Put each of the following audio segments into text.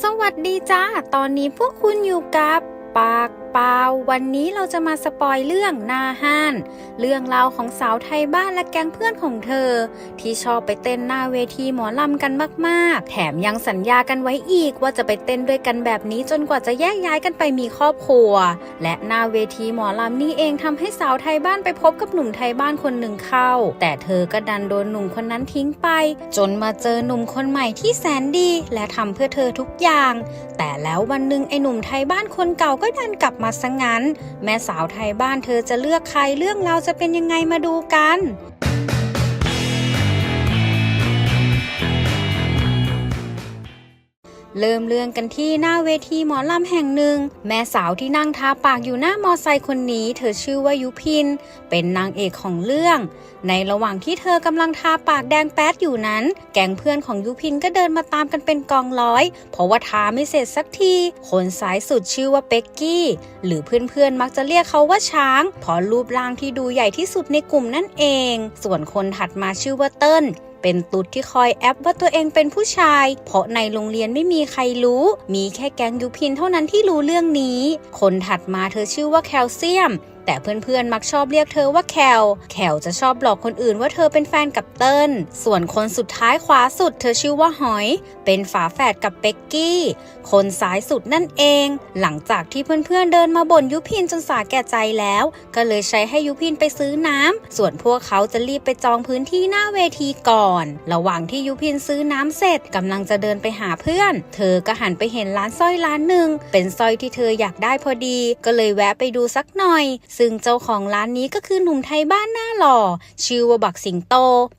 สวัสดีจ้า ตอนนี้พวกคุณอยู่กับปาก เปาวันนี้เราจะมาสปอยเรื่องนาห้าน เรื่องราวของสาวไทยบ้านและแก๊งเพื่อนของเธอ ที่ชอบไปเต้นหน้าเวทีหมอลำกันมากๆ แถมยังสัญญากันไว้อีกว่าจะไปเต้นด้วยกันแบบนี้จนกว่าจะแยกย้ายกันไปมีครอบครัว และหน้าเวทีหมอลำนี่เองทำให้สาวไทยบ้านไปพบกับหนุ่มไทยบ้านคนหนึ่งเข้า แต่เธอก็ดันโดนหนุ่มคนนั้นทิ้งไป จนมาเจอหนุ่มคนใหม่ที่แสนดี และทำเพื่อเธอทุกอย่าง แต่แล้ววันหนึ่งไอ้หนุ่มไทยบ้านคนเก่าก็ดันกลับมาาซะงั้น แม่สาวไทยบ้านเธอจะเลือกใครเรื่องเราจะเป็นยังไงมาดูกัน เริ่มเรื่องกันที่หน้าเวทีหมอลำแห่งหนึ่ง แม่สาวที่นั่งทาปากอยู่หน้ามอไซค์คนนี้ เธอชื่อว่ายุพิน เป็นนางเอกของเรื่อง ในระหว่างที่เธอกำลังทาปากแดงแป๊ดอยู่นั้น แก๊งเพื่อนของยุพินก็เดินมาตามกันเป็นกองร้อย เพราะว่าทาไม่เสร็จสักที คนสายสุดชื่อว่าเป็กกี้ หรือเพื่อนๆมักจะเรียกเขาว่าช้างเพราะรูปร่างที่ดูใหญ่ที่สุดในกลุ่มนั่นเอง ส่วนคนถัดมาชื่อว่าเติ้ล เป็นตุ๊ดที่คอยแอปว่าตัวเองเป็นผู้ชาย เพราะในโรงเรียนไม่มีใครรู้ มีแค่แก๊งยุพินเท่านั้นที่รู้เรื่องนี้ คนถัดมาเธอชื่อว่าแคลเซียม แต่เพื่อนๆมักชอบเรียกเธอว่าแคล แคลจะชอบหลอกคนอื่นว่าเธอเป็นแฟนกับเติ้ล ส่วนคนสุดท้ายขวาสุดเธอชื่อว่าหอย เป็นฝาแฝดกับเป็กกี้ คนซ้ายสุดนั่นเอง หลังจากที่เพื่อนๆเดินมาบ่นยุพินจนสาแก่ใจแล้ว ก็เลยใช้ให้ยุพินไปซื้อน้ำส่วนพวกเขาจะรีบไปจองพื้นที่หน้าเวทีก่อน ระหว่างที่ยุพินซื้อน้ำเสร็จกำลังจะเดินไปหาเพื่อน เธอก็หันไปเห็นร้านสร้อยร้านหนึ่ง เป็นสร้อยที่เธออยากได้พอดี ก็เลยแวะไปดูสักหน่อยซึ่งเจ้าของร้านนี้ก็คือหนุ่มไทยบ้านหน้าหล่อ ชื่อว่าบักสิงโต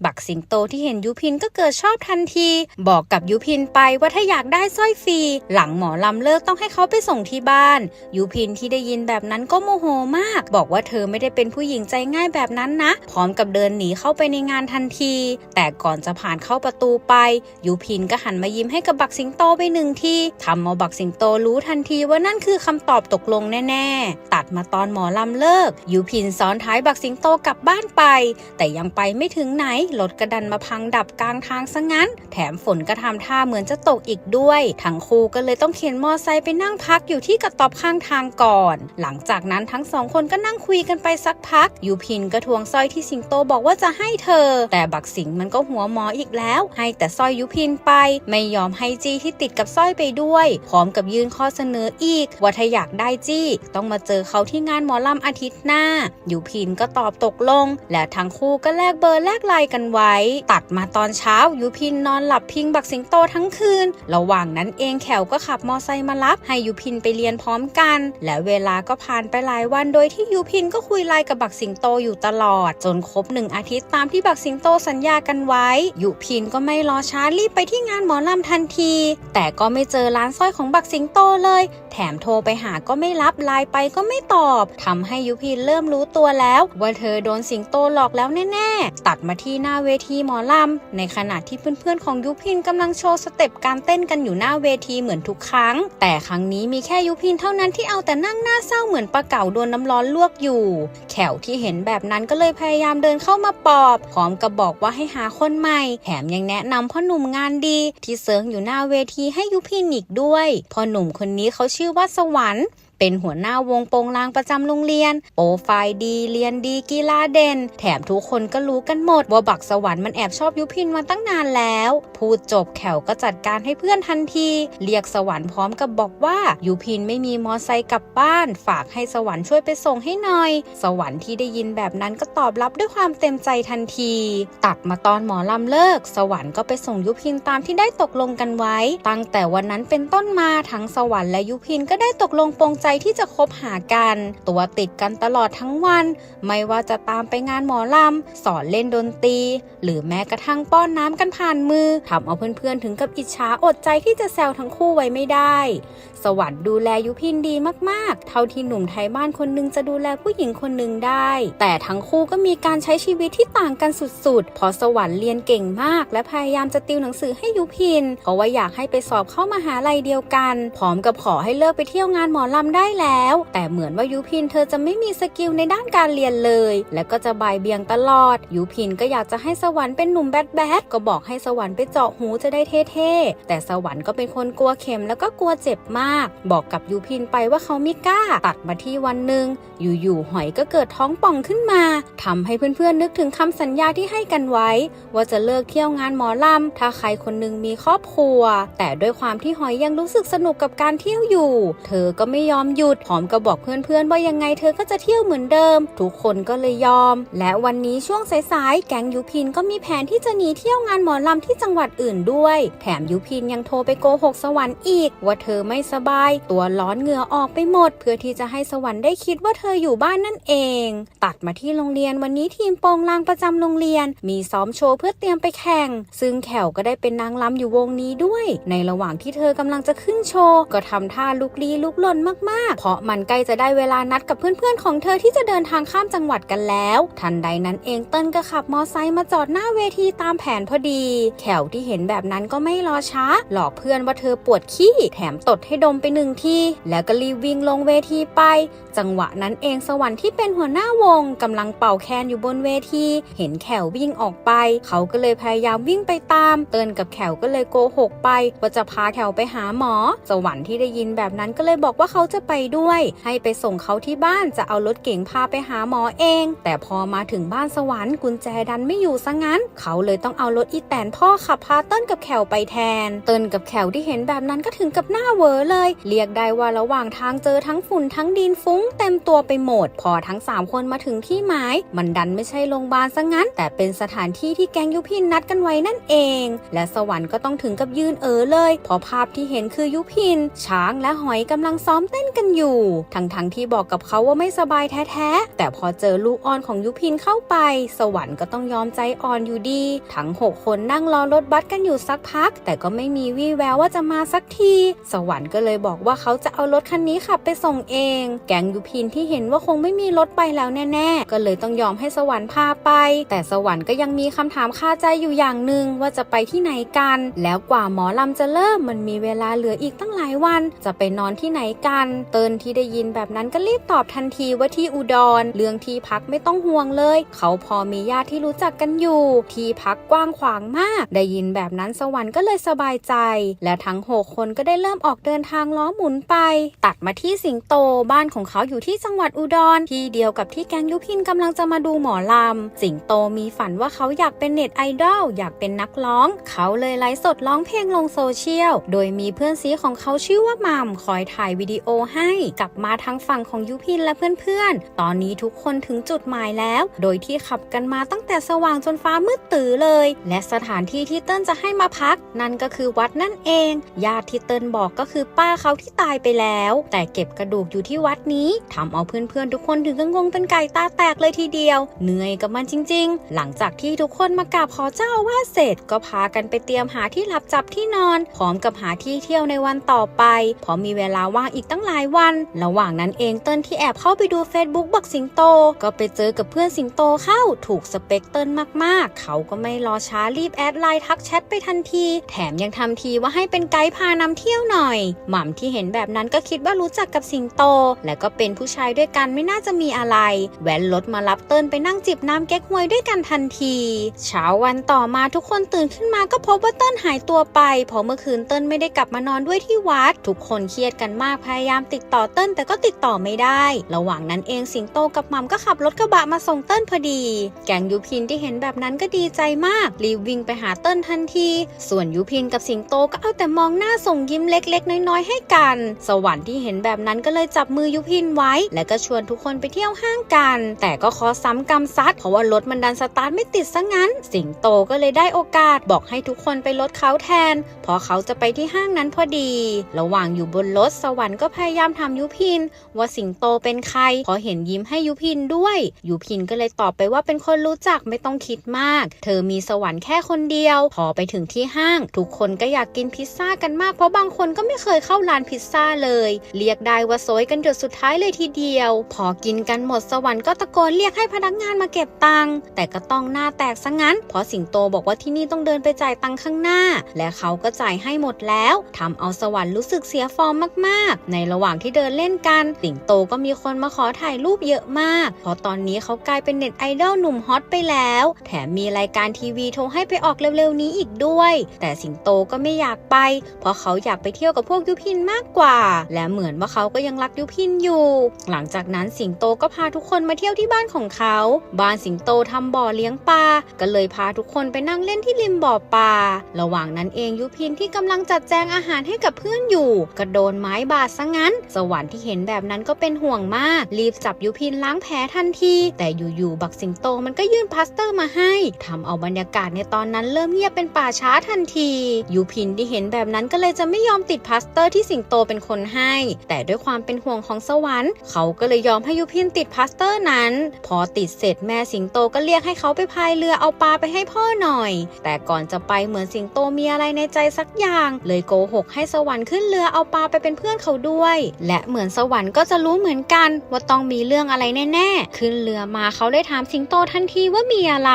บักสิงโตที่เห็นยุพินก็เกิดชอบทันที บอกกับยุพินไปว่าถ้าอยากได้สร้อยฟรี หลังหมอลำเลิกต้องให้เขาไปส่งที่บ้าน ยุพินที่ได้ยินแบบนั้นก็โมโหมาก บอกว่าเธอไม่ได้เป็นผู้หญิงใจง่ายแบบนั้นนะ พร้อมกับเดินหนีเข้าไปในงานทันที แต่ก่อนจะผ่านเข้าประตูไป ยุพินก็หันมายิ้มให้กับบักสิงโตไปหนึ่งทีทำเอาบักสิงโตรู้ทันทีว่านั่นคือคำตอบตกลงแน่ ๆ ตัดมาตอนหมอลำเลิกยุพินซ้อนท้ายบักสิงโตกลับบ้านไป แต่ยังไปไม่ถึงไหนรถกระดันมาพังดับกลางทางซะงั้น แถมฝนก็ทำท่าเหมือนจะตกอีกด้วย ทั้งคู่ก็เลยต้องเข็นมอไซค์ไปนั่งพักอยู่ที่กระต๊อบข้างทางก่อน หลังจากนั้นทั้งสองคนก็นั่งคุยกันไปสักพักยุพินก็ทวงสร้อยที่สิงโตบอกว่าจะให้เธอ แต่บักสิงมันก็หัวหมออีกแล้ว ให้แต่สร้อยยุพินไป ไม่ยอมให้จี้ที่ติดกับสร้อยไปด้วย พร้อมกับยื่นข้อเสนออีก ว่าถ้าอยากได้จี้ ต้องมาเจอเขาที่งานหมอลำอาทิตย์หน้ายุพินก็ตอบตกลง และทั้งคู่ก็แลกเบอร์แลกไลน์กันไว้ ตัดมาตอนเช้ายุพินนอนหลับพิงบักสิงโตทั้งคืน ระหว่างนั้นเองแขวก็ขับมอไซค์มารับ ให้ยุพินไปเรียนพร้อมกัน และเวลาก็ผ่านไปหลายวันโดยที่ยุพินก็คุยไลน์กับบักสิงโตอยู่ตลอด จนครบหนึ่งอาทิตย์ตามที่บักสิงโตสัญญากันไว้ยุพินก็ไม่รอช้ารีบไปที่งานหมอลำทันที แต่ก็ไม่เจอร้านสร้อยของบักสิงโตเลย แถมโทรไปหาก็ไม่รับไลน์ไปก็ไม่ตอบทำให้ยุพินเริ่มรู้ตัวแล้ว ว่าเธอโดนสิงโตหลอกแล้วแน่ๆ ตัดมาที่หน้าเวทีหมอลำในขณะที่เพื่อนๆของยุพินกำลังโชว์สเต็ปการเต้นกันอยู่หน้าเวทีเหมือนทุกครั้ง แต่ครั้งนี้มีแค่ยุพินเท่านั้นที่เอาแต่นั่งหน้าเศร้าเหมือนปลาเก๋าโดนน้ำร้อนลวกอยู่ แขวที่เห็นแบบนั้นก็เลยพยายามเดินเข้ามาปอบพร้อมกับบอกว่าให้หาคนใหม่ แถมยังแนะนำพ่อหนุ่มงานดี ที่เซิร์งอยู่หน้าเวทีให้ยุพินอีกด้วยพ่อหนุ่มคนนี้เขาชื่อว่าสวรรค์ เป็นหัวหน้าวงโปงลางประจำโรงเรียน โปรไฟล์ดี เรียนดีกีฬาเด่น แถมทุกคนก็รู้กันหมด ว่าบักสวรรค์มันแอบชอบยุพินมาตั้งนานแล้ว พูดจบแขวก็จัดการให้เพื่อนทันที เรียกสวรรค์พร้อมกับบอกว่ายุพินไม่มีมอไซค์กลับบ้าน ฝากให้สวรรค์ช่วยไปส่งให้หน่อย สวรรค์ที่ได้ยินแบบนั้นก็ตอบรับด้วยความเต็มใจทันที ตัดมาตอนหมอลำเลิก สวรรค์ก็ไปส่งยุพินตามที่ได้ตกลงกันไว้ ตั้งแต่วันนั้นเป็นต้นมาทั้งสวรรค์และยุพินก็ได้ตกลงปรงใจจที่จะคบหากัน ตัวติดกันตลอดทั้งวัน ไม่ว่าจะตามไปงานหมอลำ สอนเล่นดนตรี หรือแม้กระทั่งป้อนน้ำกันผ่านมือทำเอาเพื่อนๆถึงกับอิจฉาอดใจที่จะแซวทั้งคู่ไว้ไม่ได้ สวรรค์ดูแลยุพินดีมากๆ เท่าที่หนุ่มไทยบ้านคนหนึงจะดูแลผู้หญิงคนหนึ่งได้ แต่ทั้งคู่ก็มีการใช้ชีวิตที่ต่างกันสุดๆพราะสวรรค์เรียนเก่งมาก และพยายามจะติวหนังสือให้ยุพิน เพราะว่าอยากให้ไปสอบเข้ามาหาลัยเดียวกัน พร้อมกับขอให้เลิกไปเที่ยวงานหมอลำได้แล้ว แต่เหมือนว่ายุพินเธอจะไม่มีสกิลในด้านการเรียนเลย และก็จะบ่ายเบียงตลอด ยุพินก็อยากจะให้สวรรค์เป็นหนุ่มแบดแบดก็บอกให้สวรรค์ไปเจาะหูจะได้เท่ๆ แต่สวรรค์ก็เป็นคนกลัวเข็มแล้วก็กลัวเจ็บมากบอกกับยุพินไปว่าเขาไม่กล้า ตัดมาที่วันหนึ่งอยู่ๆหอยก็เกิดท้องป่องขึ้นมาทำให้เพื่อนๆนึกถึงคำสัญญาที่ให้กันไว้ ว่าจะเลิกเที่ยวงานหมอลำถ้าใครคนหนึงมีครอบครัว แต่ด้วยความที่หอยยังรู้สึกสนุกกับการเที่ยวอยู่ เธอก็ไม่ยอมหยุดพร้อมกับบอกเพื่อนๆว่ายังไงเธอก็จะเที่ยวเหมือนเดิม ทุกคนก็เลยยอม และวันนี้ช่วงสายๆแก๊งยุพินก็มีแผนที่จะหนีเที่ยวงานหมอลำที่จังหวัดอื่นด้วย แถมยุพินยังโทรไปโกหกสวรรค์อีก ว่าเธอไม่สบาย ตัวร้อนเหงื่อออกไปหมด เพื่อที่จะให้สวรรค์ได้คิดว่าเธออยู่บ้านนั่นเอง ตัดมาที่โรงเรียนวันนี้ทีมโปงลางประจำโรงเรียน มีซ้อมโชว์เพื่อเตรียมไปแข่ง ซึ่งแขวก็ได้เป็นนางรำอยู่วงนี้ด้วย ในระหว่างที่เธอกำลังจะขึ้นโชว์ ก็ทำท่าลุกลี้ลุกลนมากๆ เพราะมันใกล้จะได้เวลานัดกับเพื่อนๆของเธอที่จะเดินทางข้ามจังหวัดกันแล้ว ทันใดนั้นเองเติ้ลก็ขับมอไซค์มาจอดหน้าเวทีตามแผนพอดี แขวที่เห็นแบบนั้นก็ไม่รอช้า หลอกเพื่อนว่าเธอปวดขี้แถมตดให้ดมไปหนึ่งทีแล้วก็รีบวิ่งลงเวทีไป จังหวะนั้นเองสวรรค์ที่เป็นหัวหน้าวงกำลังเป่าแคนอยู่บนเวที เห็นแขววิ่งออกไป เขาก็เลยพยายามวิ่งไปตาม เติ้ลกับแขวก็เลยโกหกไป ว่าจะพาแขวไปหาหมอ สวรรค์ที่ได้ยินแบบนั้นก็เลยบอกว่าเขาจะไปด้วย ให้ไปส่งเขาที่บ้านจะเอารถเก๋งพาไปหาหมอเอง แต่พอมาถึงบ้านสวรรค์กุญแจดันไม่อยู่ซะงั้น เขาเลยต้องเอารถอีแตนพ่อขับพาเติ้ลกับแขวไปแทน เติ้ลกับแขวที่เห็นแบบนั้นก็ถึงกับหน้าเวอเลยเรียกได้ว่าระหว่างทางเจอทั้งฝุ่นทั้งดินฟุ้งเต็มตัวไปหมด พอทั้งสามคนมาถึงที่หมาย มันดันไม่ใช่โรงพยาบาลซะงั้น แต่เป็นสถานที่ที่แกงยุพินนัดกันไว้นั่นเอง และสวรรค์ก็ต้องถึงกับยืนเออเลยเพราะภาพที่เห็นคือยุพิน ช้างและหอยกำลังซ้อมเต้นกันอยู่ ทั้งๆทที่บอกกับเขาว่าไม่สบายแท้ๆแต่พอเจอลูกอ่อนของยุพินเข้าไป สวรรค์ก็ต้องยอมใจอ่อนอยู่ดี ทั้ง 6 คนนั่งรอรถบัสกันอยู่สักพัก แต่ก็ไม่มีวี่แววว่าจะมาสักที สวรรค์ก็เลยบอกว่าเขาจะเอารถคันนี้ขับไปส่งเอง แก๊งยุพินที่เห็นว่าคงไม่มีรถไปแล้วแน่ๆ ก็เลยต้องยอมให้สวรรค์พาไป แต่สวรรค์ก็ยังมีคำถามคาใจอยู่อย่างหนึ่งว่าจะไปที่ไหนกัน แล้วกว่าหมอลำจะเริ่มมันมีเวลาเหลืออีกตั้งหลายวัน จะไปนอนที่ไหนกัน เตินที่ได้ยินแบบนั้นก็รีบตอบทันทีว่าที่อุดร เรื่องที่พักไม่ต้องห่วงเลย เขาพอมีญาติที่รู้จักกันอยู่ ที่พักกว้างขวางมาก ได้ยินแบบนั้นสวรรค์ก็เลยสบายใจ และทั้งหกคนก็ได้เริ่มออกเดินทางล้อหมุนไป ตัดมาที่สิงโตบ้านของเขาอยู่ที่จังหวัดอุดรที่เดียวกับที่แกงยุพินกำลังจะมาดูหมอลำ สิงโตมีฝันว่าเขาอยากเป็นเน็ตไอดอลอยากเป็นนักร้อง เขาเลยไลฟ์สดร้องเพลงลงโซเชียล โดยมีเพื่อนซีของเขาชื่อว่ามัมคอยถ่ายวิดีโอให้กลับมาทางฝั่งของยุพินและเพื่อนๆ ตอนนี้ทุกคนถึงจุดหมายแล้ว โดยที่ขับกันมาตั้งแต่สว่างจนฟ้ามืดตื่อเลย และสถานที่ที่เติ้ลจะให้มาพัก นั่นก็คือวัดนั่นเอง ญาติที่เติ้ลบอกก็คือป้าป้าเขาที่ตายไปแล้ว แต่เก็บกระดูกอยู่ที่วัดนี้ทำเอาเพื่อนๆทุกคนถึงกับงงเป็นไก่ตาแตกเลยทีเดียว เหนื่อยกับมันจริง ๆ หลังจากที่ทุกคนมากราบขอเจ้าอาวาสเสร็จ ก็พากันไปเตรียมหาที่หลับจับที่นอน พร้อมกับหาที่เที่ยวในวันต่อไปเพราะมีเวลาว่างอีกตั้งหลายวัน ระหว่างนั้นเองเติ้ลที่แอบเข้าไปดู Facebook บักสิงโต ก็ไปเจอกับเพื่อนสิงโตเข้าถูกสเปกเติ้ลมากๆ เขาก็ไม่รอช้ารีบแอดไลน์ทักแชทไปทันที แถมยังทำทีว่าให้เป็นไกด์พานำเที่ยวหน่อยหม่ำที่เห็นแบบนั้นก็คิดว่ารู้จักกับสิงโต และก็เป็นผู้ชายด้วยกันไม่น่าจะมีอะไร แว้นรถมารับเติ้ลไปนั่งจิบน้ำแก๊กฮวยด้วยกันทันที เช้าวันต่อมาทุกคนตื่นขึ้นมาก็พบว่าเติ้ลหายตัวไปเพราะเมื่อคืนเติ้ลไม่ได้กลับมานอนด้วยที่วัด ทุกคนเครียดกันมากพยายามติดต่อเติ้ลแต่ก็ติดต่อไม่ได้ ระหว่างนั้นเองสิงโตกับหมัมก็ขับรถกระบะมาส่งเติ้ลพอดี แกงยุพินที่เห็นแบบนั้นก็ดีใจมากรีบวิ่งไปหาเติ้ลทันที ส่วนยุพินกับสิงโตก็เอาแต่มองหน้าส่งยิ้มเล็ก ๆ น้อยๆให้กัน สวรรค์ที่เห็นแบบนั้นก็เลยจับมือยุพินไว้ และก็ชวนทุกคนไปเที่ยวห้างกัน แต่ก็ขอซ้ำกรรมซัดเพราะว่ารถมันดันสตาร์ทไม่ติดซะงั้น สิงโตก็เลยได้โอกาสบอกให้ทุกคนไปรถเขาแทน เพราะเขาจะไปที่ห้างนั้นพอดี ระหว่างอยู่บนรถสวรรค์ก็พยายามทำยุพิน ว่าสิงโตเป็นใครพอเห็นยิ้มให้ยุพินด้วยยุพินก็เลยตอบไปว่าเป็นคนรู้จักไม่ต้องคิดมาก เธอมีสวรรค์แค่คนเดียว พอไปถึงที่ห้าง ทุกคนก็อยากกินพิซซ่ากันมากเพราะบางคนก็ไม่เคยเข้าร้านพิซซ่าเลย เรียกได้ว่าโซยกันหยดสุดท้ายเลยทีเดียว พอกินกันหมดสวรรค์ก็ตะโกนเรียกให้พนักงานมาเก็บตังค์แต่ก็ต้องหน้าแตกซะงั้น เพราะสิงโตบอกว่าที่นี่ต้องเดินไปจ่ายตังค์ข้างหน้า และเขาก็จ่ายให้หมดแล้วทำเอาสวรรค์รู้สึกเสียฟอร์มมากๆ ในระหว่างหว่างที่เดินเล่นกัน สิงโตก็มีคนมาขอถ่ายรูปเยอะมาก เพราะตอนนี้เขากลายเป็นเน็ตไอดอลหนุ่มฮอตไปแล้ว แถมมีรายการทีวีโทรให้ไปออกเร็วๆนี้อีกด้วย แต่สิงโตก็ไม่อยากไป เพราะเขาอยากไปเที่ยวกับพวกยุพินมากกว่า และเหมือนว่าเขาก็ยังรักยุพินอยู่ หลังจากนั้นสิงโตก็พาทุกคนมาเที่ยวที่บ้านของเขา บ้านสิงโตทำบ่อเลี้ยงปลา ก็เลยพาทุกคนไปนั่งเล่นที่ริมบ่อปลา ระหว่างนั้นเองยุพินที่กำลังจัดแจงอาหารให้กับเพื่อนอยู่ก็โดนไม้บาดซะงั้น สวรรค์ที่เห็นแบบนั้นก็เป็นห่วงมาก รีบจับยุพินล้างแผลทันที แต่อยู่ๆบักสิงโตมันก็ยื่นพลาสเตอร์มาให้ทำเอาบรรยากาศในตอนนั้นเริ่มเงียบเป็นป่าช้าทันที ยุพินที่เห็นแบบนั้นก็เลยจะไม่ยอมติดพลาสเตอร์ที่สิงโตเป็นคนให้ แต่ด้วยความเป็นห่วงของสวรรค์ เขาก็เลยยอมให้ยุพินติดพลาสเตอร์นั้น พอติดเสร็จแม่สิงโตก็เรียกให้เขาไปพายเรือเอาปลาไปให้พ่อหน่อย แต่ก่อนจะไปเหมือนสิงโตมีอะไรในใจสักอย่าง เลยโกหกให้สวรรค์ขึ้นเรือเอาปลาไปเป็นเพื่อนเขาด้วย และเหมือนสวรรค์ก็จะรู้เหมือนกันว่าต้องมีเรื่องอะไรแน่ๆ ขึ้นเรือมาเขาได้ถามสิงโตทันทีว่ามีอะไร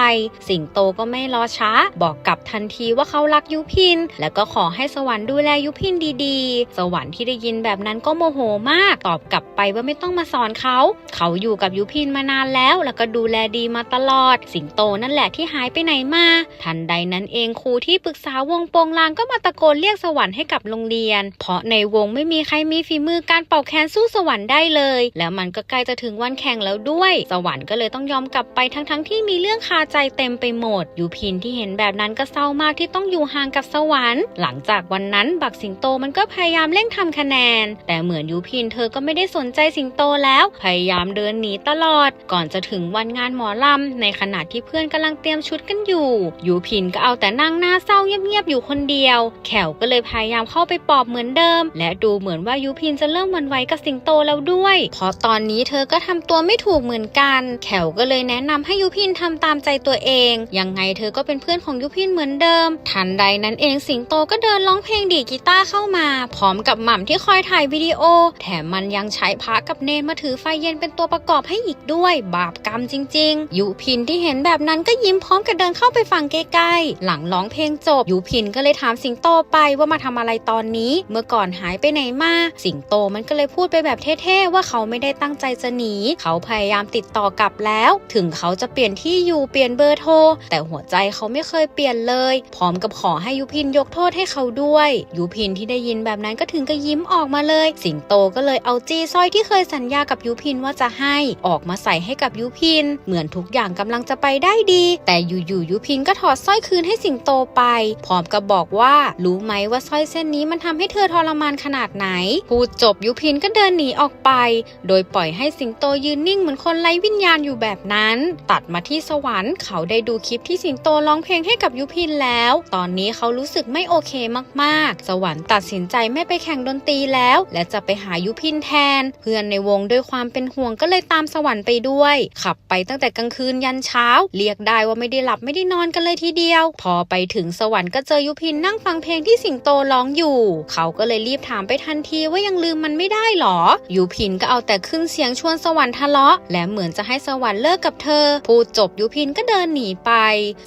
สิงโตก็ไม่รอช้า บอกกลับทันทีว่าเขารักยุพิน แล้วก็ขอให้สวรรค์ดูแลยุพินดีๆสวรรค์ที่ได้ยินแบบนั้นก็โมโหมาก ตอบกลับไปว่าไม่ต้องมาสอนเขา เขาอยู่กับยุพินมานานแล้ว แล้วก็ดูแลดีมาตลอด สิงโตนั่นแหละที่หายไปไหนมา ทันใดนั้นเองครูที่ปรึกษาวงโปงลางก็มาตะโกนเรียกสวรรค์ให้กับโรงเรียน เพราะในวงไม่มีใครมีฝีมือการเป่าแคนสู้สวรรค์ได้เลย แล้วมันก็ใกล้จะถึงวันแข่งแล้วด้วย สวรรค์ก็เลยต้องยอมกลับไปทั้งๆทที่มีเรื่องคาใจเต็มไปหมด ยูพินที่เห็นแบบนั้นก็เศร้ามากที่ต้องอยู่ห่างกับสวรรค์ หลังจากวันนั้นบักสิงโตมันก็พยายามเร่งทำคะแนน แต่เหมือนยูพินเธอก็ไม่ได้สนใจสิงโตแล้ว พยายามเดินหนีตลอด ก่อนจะถึงวันงานหมอลำในขณะที่เพื่อนกำลังเตรียมชุดกันอยู่ ยูพินก็เอาแต่นั่งหน้าเศร้าเงียบๆอยู่คนเดียว แขวก็เลยพยายามเข้าไปปอบเหมือนเดิม และดูเหมือนว่ายูพินจะเริ่มหวันไหวกับสิงโตแล้วด้วย เพราะตอนนี้เธอก็ทำตัวไม่ถูกเหมือนกัน แขวก็เลยแนะนำให้ยูพินทำตามใจตัวเอง ยังไงเธอก็เป็นเพื่อนของยูพินเหมือนเดิม ทันใดนั้นเองสิงโตก็เดินร้องเพลงดีกีตาร์เข้ามา พร้อมกับหม่ำที่คอยถ่ายวิดีโอ แถมมันยังใช้พระกับเนนมาถือไฟเย็นเป็นตัวประกอบให้อีกด้วย บาปกรรมจริง ๆ ยูพินที่เห็นแบบนั้นก็ยิ้มพร้อมกับเดินเข้าไปฟังใกล้ๆ หลังร้องเพลงจบ ยูพินก็เลยถามสิงโตไปว่ามาทำอะไรตอนนี้ เมื่อก่อนหายไปไหนมา สิงโตมันก็เลยพูดไปแบบเท่ๆว่าเขาไม่ได้ตั้งใจจะหนี เขาพยายามติดต่อกลับแล้ว ถึงเขาจะเปลี่ยนที่อยู่เปลี่ยนเบอร์โทร แต่หัวใจเขาไม่เคยเปลี่ยนเลย พร้อมกับขอให้ยุพินยกโทษให้เขาด้วยยุพินที่ได้ยินแบบนั้นก็ถึงกับยิ้มออกมาเลย สิงโตก็เลยเอาจี้สร้อยที่เคยสัญญากับยุพินว่าจะให้ออกมาใส่ให้กับยุพิน เหมือนทุกอย่างกำลังจะไปได้ดี แต่อยู่ๆยุพินก็ถอดสร้อยคืนให้สิงโตไป พร้อมกับบอกว่า รู้ไหมว่าสร้อยเส้นนี้มันทำให้เธอทรมานขนาดไหน พูดจบยุพินก็เดินหนีออกไป โดยปล่อยให้สิงโตยืนนิ่งเหมือนคนไร้วิญญาณอยู่แบบนั้น ตัดมาที่สวรรค์เขาได้ดูคลิปที่สิงโตร้องเพลงให้กับยุพินแล้ว ตอนนี้เขารู้สึกไม่โอเคมากๆ สวรรค์ตัดสินใจไม่ไปแข่งดนตรีแล้ว และจะไปหายุพินแทน เพื่อนในวงด้วยความเป็นห่วงก็เลยตามสวรรค์ไปด้วย ขับไปตั้งแต่กลางคืนยันเช้า เรียกได้ว่าไม่ได้หลับไม่ได้นอนกันเลยทีเดียว พอไปถึงสวรรค์ก็เจอยุพินนั่งฟังเพลงที่สิงโตร้องอยู่ เขาก็เลยรีบถามไปทันทีว่ายังลืมมันไม่ได้หรอ ยุพินก็เอาแต่ขึ้นเสียงชวนสวรรค์ทะเลาะ และเหมือนจะให้สวรรค์เลิกกับเธอ พูดจบยุพินก็เดินหนีไป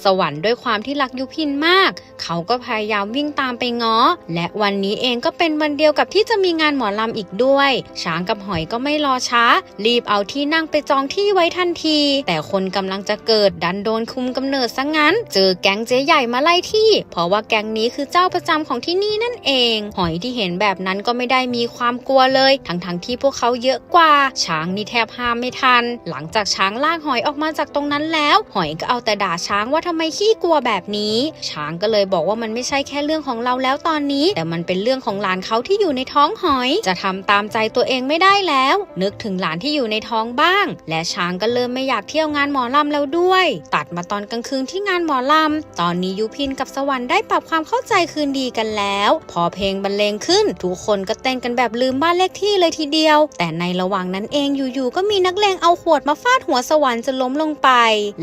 สวรรค์ด้วยความที่รักยุพินมาก เขาก็พยายามวิ่งตามไปง้อ และวันนี้เองก็เป็น็นวันเดียวกับที่จะมีงานหมอลำอีกด้วย ช้างกับหอยก็ไม่รอช้า รีบเอาที่นั่งไปจองที่ไว้ทันที แต่คนกำลังจะเกิดดันโดนคุมกำเนิดซะงั้น เจอแก๊งเจ๊ใหญ่มาไล่ที่ เพราะว่าแก๊งนี้คือเจ้าประจำของที่นี่นั่นเอง หอยที่เห็นแบบนั้นก็ไม่ได้มีความกลัวเลย ทั้งๆทที่พวกเขาเยอะกว่า ช้างนี่แทบห้ามไม่ทัน หลังจากช้างลากหอยออกมาจากตรงนั้นแล้ว หอยก็เอาแต่ด่าช้างว่าทำไมขี้กลัวแบบนี้ ช้างก็เลยบอกว่ามันไม่ใช่แค่เรื่องของเราแล้วตอนนี้ แต่มันเป็นเรื่องของหลานเขาที่อยู่ในท้องหอย จะทำตามใจตัวเองไม่ได้แล้ว นึกถึงหลานที่อยู่ในท้องบ้าง และช้างก็เริ่มไม่อยากเที่ยวงานหมอลำแล้วด้วย ตัดมาตอนกลางคืนที่งานหมอลำ ตอนนี้ยุพินกับสวรรค์ได้ปรับความเข้าใจคืนดีกันแล้ว พอเพลงบรรเลงขึ้น ทุกคนก็เต้นกันแบบลืมบ้านเลขที่เลยทีเดียว แต่ในระหว่างนั้นเองอยู่ๆก็มีนักเลงเอาขวดมาฟาดหัวสวรรค์จนล้มลงไป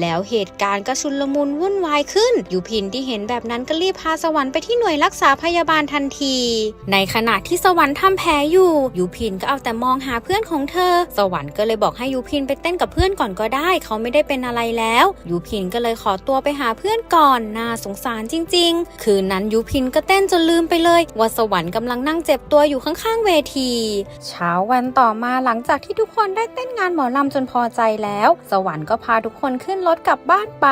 แล้วเหตุการณ์ก็ชุลมุนวุ่นวายขึ้นยุพินที่เห็นแบบนั้นก็รีบพาสวรรค์ไปที่หน่วยรักษาพยาบาลทันทีในขณะที่สวรรค์ทำแผลอยู่ยุพินก็เอาแต่มองหาเพื่อนของเธอ สวรรค์ก็เลยบอกให้ยุพินไปเต้นกับเพื่อนก่อนก็ได้ เขาไม่ได้เป็นอะไรแล้วยุพินก็เลยขอตัวไปหาเพื่อนก่อนน่าสงสารจริง ๆ คืนนั้นยุพินก็เต้นจนลืมไปเลย ว่าสวรรค์กำลังนั่งเจ็บตัวอยู่ข้างๆเวที เช้าวันต่อมาหลังจากที่ทุกคนได้เต้นงานหมอลำจนพอใจแล้ว สวรรค์ก็พาทุกคนขึ้นรถกลับบ้านไป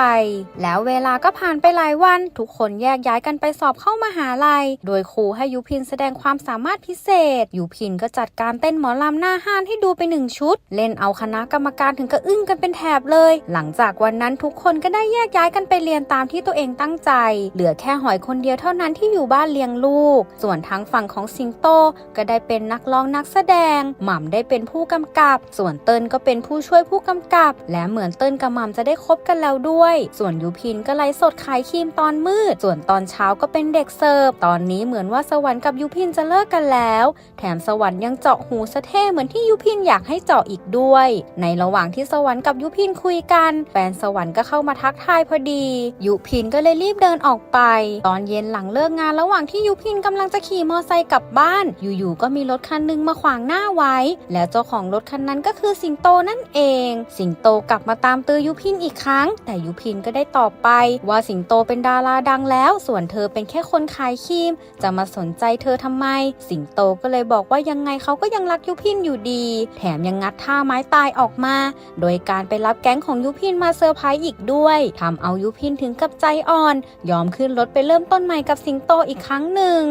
แล้วเวลาก็ผ่านไปหลายวัน ทุกคนแยกย้ายกันไปสอบเข้ามหาลัย โดยครูให้ยุพินแสดงความสามารถพิเศษยุพินก็จัดการเต้นหมอลำหน้าห้านให้ดูไปหนึ่งชุด เล่นเอาคณะกรรมการถึงกับอึ้งกันเป็นแถบเลย หลังจากวันนั้นทุกคนก็ได้แยกย้ายกันไปเรียนตามที่ตัวเองตั้งใจ เหลือแค่หอยคนเดียวเท่านั้นที่อยู่บ้านเลี้ยงลูก ส่วนทางฝั่งของสิงโตก็ได้เป็นนักร้องนักแสดง หม่ำได้เป็นผู้กำกับ ส่วนเติ้ลก็เป็นผู้ช่วยผู้กำกับ และเหมือนเติ้ลกับหม่ำจะได้คบกันแล้วด้วย ส่วนยุพินก็ไลฟ์สดขายครีมตอนมืด ส่วนตอนเช้าก็เป็นเด็กเสิร์ฟ ตอนนี้เหมือนว่าสวรรค์กับยุพินจะเลิกกันแล้ว แถมสวรรค์ยังเจาะหูสะเท่เหมือนที่ยุพินอยากให้เจาะอีกด้วย ในระหว่างที่สวรรค์กับยุพินคุยกัน แฟนสวรรค์ก็เข้ามาทักทายพอดี ยุพินก็เลยรีบเดินออกไป ตอนเย็นหลังเลิกงานระหว่างที่ยุพินกำลังจะขี่มอไซค์กลับบ้าน อยู่ๆก็มีรถคันหนึงมาขวางหน้าไว้ แล้วเจ้าของรถคันนั้นก็คือสิงโตนั่นเอง สิงโตกลับมาตามตื้อยุพินอีกครั้ง แต่ยุพินก็ได้ตอบไป ว่าสิงโตเป็นดาราดังแล้ว ส่วนเธอเป็นแค่คนขายครีม จะมาสนใจเธอทำไม สิงโตก็เลยบอกว่ายังไงเขาก็ยังรักยุพินอยู่ดี แถมยังงัดท่าไม้ตายออกมา โดยการไปรับแก๊งของยุพินมาเซอร์ไพรส์อีกด้วยทำเอายุพินถึงกับใจอ่อน ยอมขึ้นรถไปเริ่มต้นใหม่กับสิงโตอีกครั้งหนึ่ง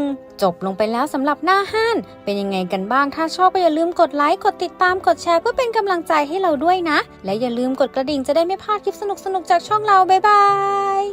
จบลงไปแล้วสำหรับหน้าห้าน เป็นยังไงกันบ้าง ถ้าชอบก็อย่าลืมกดไลค์ กดติดตาม กดแชร์เพื่อเป็นกำลังใจให้เราด้วยนะ และอย่าลืมกดกระดิ่งจะได้ไม่พลาดคลิปสนุกๆจากช่องเรา บ๊ายบาย